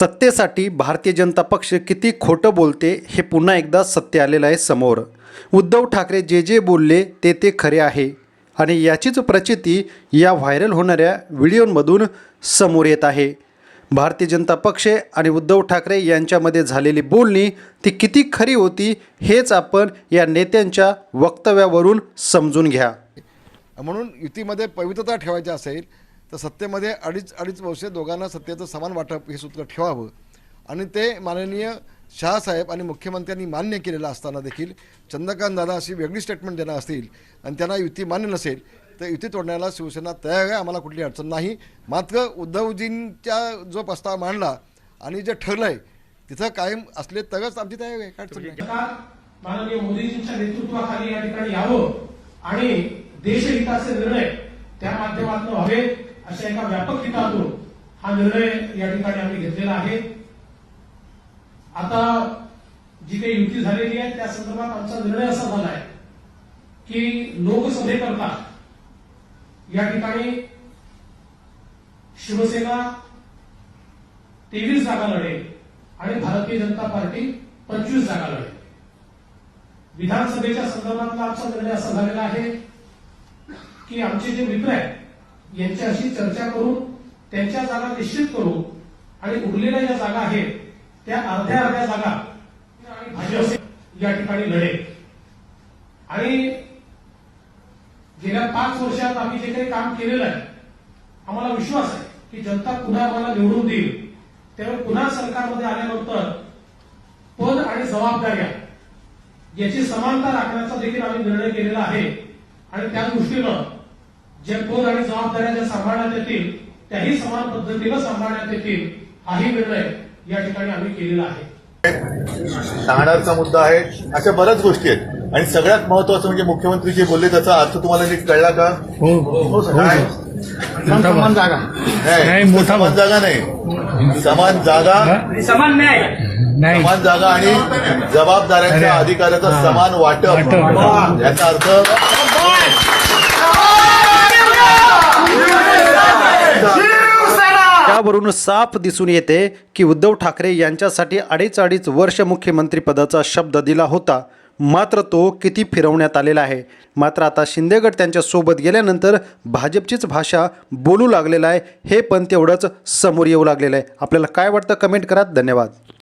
सत्तेसाठी भारतीय जनता पक्ष किती खोटं बोलते हे पुन्हा एकदा सत्य आलेलं आहे समोर. उद्धव ठाकरे जे जे बोलले ते ते खरे आहे आणि याचीच प्रचिती या व्हायरल होणाऱ्या व्हिडिओमधून समोर येत आहे. भारतीय जनता पक्ष आणि उद्धव ठाकरे यांच्यामध्ये झालेली बोलणी ती किती खरी होती हेच आपण या नेत्यांच्या वक्तव्यावरून समजून घ्या. म्हणून युतीमध्ये पवित्रता ठेवायची असेल तर सत्तेमध्ये अडीच अडीच वर्षे दोघांना सत्तेचं समान वाटप हे सूत्र ठेवावं. आणि ते माननीय शहासाहेब आणि मुख्यमंत्र्यांनी मान्य केलेलं असताना देखील चंद्रकांत दादा अशी वेगळी स्टेटमेंट देणार असतील आणि त्यांना युती मान्य नसेल तर युती तोडण्याला शिवसेना तयार आहे आम्हाला कुठली अडचण नाही. मात्र उद्धवजींच्या जो प्रस्ताव मांडला आणि जे ठरलं आहे तिथं कायम असले तरच आमची तयारी आहे काय अडचण नाही. माननीय मोदीजींच्या नेतृत्वाखाली या ठिकाणी यावं आणि देशहिताचे निर्णय त्या माध्यमातून व्हावे अशा एका व्यापक हितातून हा निर्णय या ठिकाणी आम्ही घेतलेला आहे. आता जी काही युती झालेली आहे त्या संदर्भात आमचा निर्णय असा झाला आहे की लोकसभेकरता या ठिकाणी शिवसेना तेवीस जागा लढेल आणि भारतीय जनता पार्टी पंचवीस जागा लढेल. विधानसभेच्या संदर्भातला आमचा निर्णय असा झालेला आहे की आमचे जे मित्र आहेत यांच्याशी चर्चा करून त्यांच्या जागा निश्चित करू आणि उरलेल्या ज्या जागा आहेत त्या अर्ध्या अर्ध्या जागा या ठिकाणी लढेल. आणि गेल्या पाच वर्षात आम्ही जे काही काम केलेलं आहे आम्हाला विश्वास आहे की जनता पुन्हा आम्हाला निवडून देईल. त्यामुळे पुन्हा सरकारमध्ये आल्यानंतर पद आणि जबाबदाऱ्या याची समानता राखण्याचा देखील आम्ही निर्णय केलेला आहे. आणि त्या दृष्टीनं जे पद आणि जबाबदाऱ्या ज्या सांभाळण्यात येतील त्याही समान पद्धतीनं सांभाळण्यात येतील हाही निर्णय या ठिकाणी आम्ही केलेला आहे. सांगणारचा मुद्दा आहे अशा बऱ्याच गोष्टी आहेत. आणि सगळ्यात महत्वाचं म्हणजे मुख्यमंत्री जे बोलले त्याचा अर्थ तुम्हाला नीट कळला का? हो काय? समान जागा. नाही, मोठा समान जागा नाही. समान जागा समान नाही. समान जागा आणि जबाबदाऱ्यांच्या. अधिकाराचं हा. समान वाटप. याचा अर्थ यावरून साफ दिसून येते की उद्धव ठाकरे यांच्यासाठी अडीच अडीच वर्ष मुख्यमंत्रीपदाचा शब्द दिला होता. मात्र तो किती फिरवण्यात आलेला आहे? मात्र आता शिंदेगड त्यांच्यासोबत गेल्यानंतर भाजपचीच भाषा बोलू लागलेला आहे. हे पण तेवढंच समोर येऊ लागलेलं आहे. आपल्याला काय वाटतं कमेंट करा. धन्यवाद.